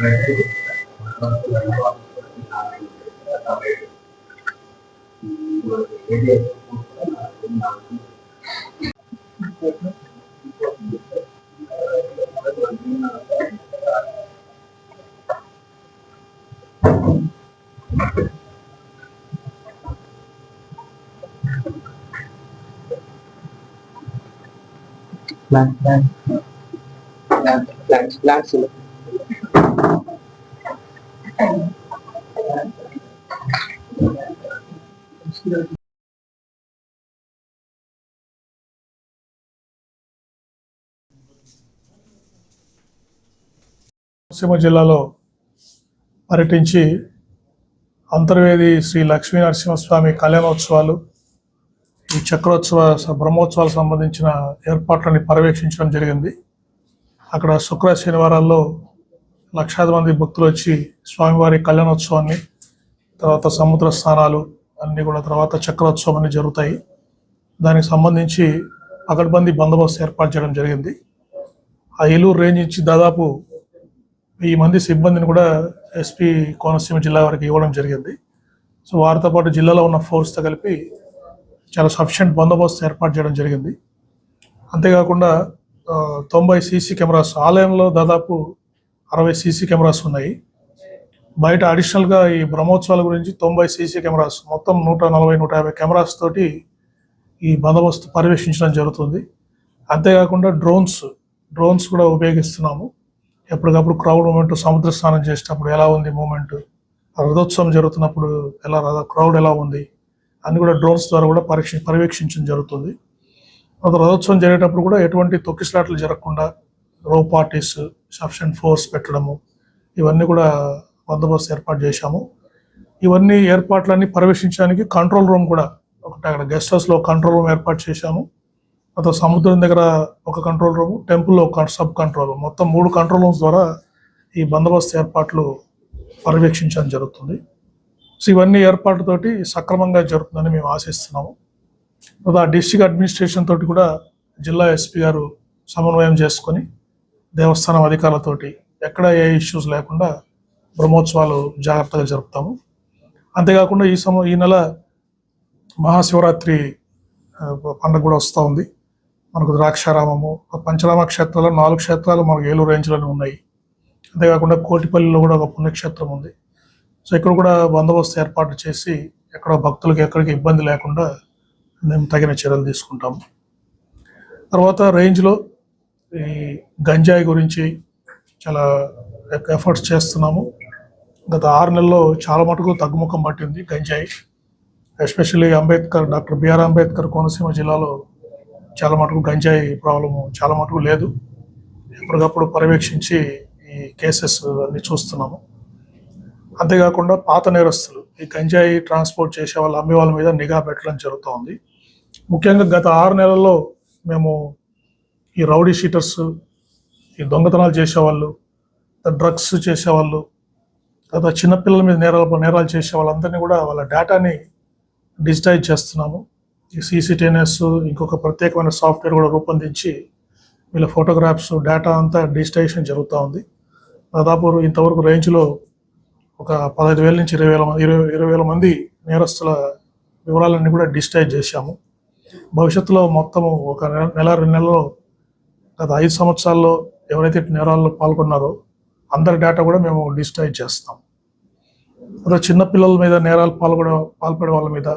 Gracias. Lang ito. Konaseema జిల్లాలో పర్యటించి అంతర్వేది శ్రీ లక్ష్మీ నరసింహస్వామి కళ్యాణోత్సవాలు ఈ చక్రోత్సవ స- బ్రహ్మోత్సవాలకు సంబంధించిన ఏర్పాట్లని పర్యవేక్షించడం జరిగింది. అక్కడ శుక్ర శనివారాల్లో లక్షాది మంది భక్తులు వచ్చి స్వామివారి కళ్యాణోత్సవాన్ని తర్వాత సముద్ర స్నానాలు అన్నీ కూడా తర్వాత చక్రోత్సవం అన్ని జరుగుతాయి. దానికి సంబంధించి పకడ్బందీ బందోబస్తు ఏర్పాటు చేయడం జరిగింది. ఆ ఏలూరు రేంజ్ నుంచి దాదాపు వెయ్యి మంది సిబ్బందిని కూడా ఎస్పీ కోనసీమ జిల్లా వారికి ఇవ్వడం జరిగింది. సో వారితో పాటు జిల్లాలో ఉన్న ఫోర్స్తో కలిపి చాలా సఫిషియెంట్ బందోబస్తు ఏర్పాటు చేయడం జరిగింది. అంతేకాకుండా తొంభై సీసీ కెమెరాస్ ఆలయంలో దాదాపు అరవై సీసీ కెమెరాస్ ఉన్నాయి. బయట అడిషనల్గా ఈ బ్రహ్మోత్సవాల గురించి తొంభై సీసీ కెమెరాస్ మొత్తం నూట నలభై నూట యాభై కెమెరాస్ తోటి ఈ బందోబస్తు పర్యవేక్షించడం జరుగుతుంది. అంతేకాకుండా డ్రోన్స్ డ్రోన్స్ కూడా ఉపయోగిస్తున్నాము. ఎప్పటికప్పుడు క్రౌడ్ మూమెంట్ సముద్ర స్నానం చేసేటప్పుడు ఎలా ఉంది మూమెంట్ రథోత్సవం జరుగుతున్నప్పుడు ఎలా క్రౌడ్ ఎలా ఉంది అన్ని కూడా డ్రోన్స్ ద్వారా కూడా పరీక్ష పర్యవేక్షించడం జరుగుతుంది. రథోత్సవం జరిగేటప్పుడు కూడా ఎటువంటి తొక్కిసలాట్లు జరగకుండా రో పార్టీస్ సఫిషియెంట్ ఫోర్స్ పెట్టడము ఇవన్నీ కూడా బందోబస్తు ఏర్పాటు చేశాము. ఇవన్నీ ఏర్పాట్లన్నీ పర్యవేక్షించడానికి కంట్రోల్ రూమ్ కూడా ఒకటి అక్కడ గెస్ట్ హౌస్లో కంట్రోల్ రూమ్ ఏర్పాటు చేశాము. తర్వాత సముద్రం దగ్గర ఒక కంట్రోల్ రూమ్ టెంపుల్లో ఒక సబ్ కంట్రోల్ రూమ్ మొత్తం మూడు కంట్రోల్ రూమ్స్ ద్వారా ఈ బందోబస్తు ఏర్పాట్లు పర్యవేక్షించడం జరుగుతుంది. సో ఇవన్నీ ఏర్పాటుతోటి సక్రమంగా జరుగుతుందని మేము ఆశిస్తున్నాము. ఆ డిస్టిక్ అడ్మినిస్ట్రేషన్ తోటి కూడా జిల్లా ఎస్పీ గారు సమన్వయం చేసుకొని దేవస్థానం అధికారులతోటి ఎక్కడ ఏ ఇష్యూస్ లేకుండా బ్రహ్మోత్సవాలు జాగ్రత్తగా జరుపుతాము. అంతేకాకుండా ఈ సమ ఈ నెల మహాశివరాత్రి పండుగ కూడా వస్తూ ఉంది. మనకు ద్రాక్షారామము పంచరామ క్షేత్రాలు నాలుగు క్షేత్రాలు మనకు ఏలూరు రేంజ్లోనే ఉన్నాయి. అంతేకాకుండా కోటిపల్లిలో కూడా ఒక పుణ్యక్షేత్రం ఉంది. సో ఇక్కడ కూడా బందోబస్తు ఏర్పాటు చేసి ఎక్కడ భక్తులకు ఎక్కడికి ఇబ్బంది లేకుండా మేము తగిన చర్యలు తీసుకుంటాము తర్వాత రేంజ్లో ఈ గంజాయి గురించి చాలా ఎఫర్ట్స్ చేస్తున్నాము. గత ఆరు నెలల్లో చాలా మటుకు తగ్గుముఖం పట్టింది గంజాయి. Especially Ambedkar doctor B R Ambedkar Konaseema జిల్లాలో చాలా మటుకు గంజాయి ప్రాబ్లం చాలా మటుకు లేదు. ఎప్పటికప్పుడు పర్యవేక్షించి ఈ కేసెస్ అన్ని చూస్తున్నాము. అంతేకాకుండా పాత నేరస్తులు ఈ గంజాయి ట్రాన్స్పోర్ట్ చేసే వాళ్ళ అమ్మే వాళ్ళ మీద నిఘా పెట్టడం జరుగుతోంది. ముఖ్యంగా గత ఆరు నెలల్లో మేము ఈ రౌడీ షీటర్స్ ఈ దొంగతనాలు చేసేవాళ్ళు డ్రగ్స్ చేసేవాళ్ళు తర్వాత చిన్నపిల్లల మీద నేరాలు నేరాలు చేసే వాళ్ళందరినీ కూడా వాళ్ళ డేటాని డిజిటైజ్ చేస్తున్నాము. ఈ సీసీటీఎన్ఎస్ ఇంకొక ప్రత్యేకమైన సాఫ్ట్వేర్ కూడా రూపొందించి వీళ్ళ ఫోటోగ్రాఫ్స్ డేటా అంతా డిజిటైజేషన్ జరుగుతూ ఉంది. దాదాపు ఇంతవరకు రేంజ్లో ఒక పదహైదు వేల నుంచి ఇరవై వేల ఇరవై ఇరవై వేల మంది నేరస్తుల వివరాలన్నీ కూడా డిజిటైజ్ చేశాము. భవిష్యత్తులో మొత్తము ఒక నెల నెల రెండు నెలలో గత ఐదు సంవత్సరాల్లో ఎవరైతే నేరాల్లో పాల్గొన్నారో అందరి డేటా కూడా మేము డిజిటైజ్ చేస్తాం. తర్వాత చిన్నపిల్లల మీద నేరాలు పాల్గొన పాల్పడే వాళ్ళ మీద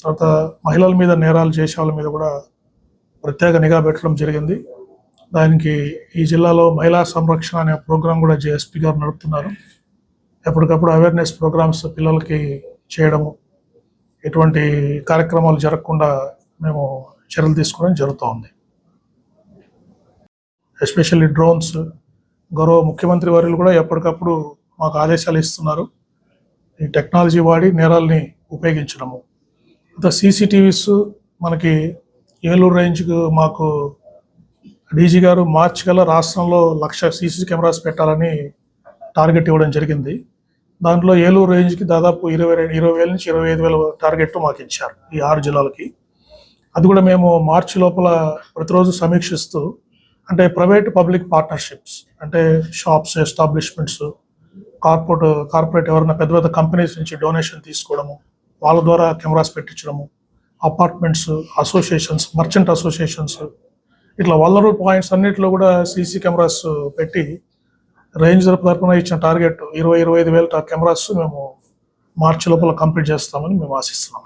తర్వాత మహిళల మీద నేరాలు చేసే వాళ్ళ మీద కూడా ప్రత్యేక నిఘా పెట్టడం జరిగింది. దానికి ఈ జిల్లాలో మహిళా సంరక్షణ అనే ప్రోగ్రాం కూడా జేఎస్పీ గారు నడుపుతున్నారు. ఎప్పటికప్పుడు అవేర్నెస్ ప్రోగ్రామ్స్ పిల్లలకి చేయడము ఎటువంటి కార్యక్రమాలు జరగకుండా మేము చర్యలు తీసుకోవడం జరుగుతూ ఉంది ఎస్పెషల్లీ డ్రోన్స్ గౌరవ ముఖ్యమంత్రి వర్యులు కూడా ఎప్పటికప్పుడు మాకు ఆదేశాలు ఇస్తున్నారు. ఈ టెక్నాలజీ వాడి నేరాలని ఉపయోగించడము. ఇంకా సీసీటీవీస్ మనకి ఏలూరు రేంజ్కు మాకు డీజీ గారు మార్చి కల్లా రాష్ట్రంలో లక్ష సీసీ కెమెరాస్ పెట్టాలని టార్గెట్ ఇవ్వడం జరిగింది. దాంట్లో ఏలూరు రేంజ్కి దాదాపు ఇరవై రెండు ఇరవై వేల నుంచి ఇరవై ఐదు వేల టార్గెట్ మాకు ఇచ్చారు ఈ ఆరు జిల్లాలకి. అది కూడా మేము మార్చి లోపల ప్రతిరోజు సమీక్షిస్తూ అంటే ప్రైవేట్ పబ్లిక్ పార్ట్నర్షిప్స్ అంటే షాప్స్ ఎస్టాబ్లిష్మెంట్స్ కార్పొరేట్ కార్పొరేట్ ఎవరైనా పెద్ద పెద్ద కంపెనీస్ నుంచి డొనేషన్ తీసుకోవడము వాళ్ళ ద్వారా కెమెరాస్ పెట్టించడము అపార్ట్మెంట్స్ అసోసియేషన్స్ మర్చెంట్ అసోసియేషన్స్ ఇట్లా వల్లరల్ పాయింట్స్ అన్నిటిలో కూడా సీసీ కెమెరాస్ పెట్టి రేంజ్ తరపున ఇచ్చిన టార్గెట్ ఇరవై ఇరవై ఐదు వేల కెమెరాస్ మేము మార్చి లోపల కంప్లీట్ చేస్తామని మేము ఆశిస్తున్నాం.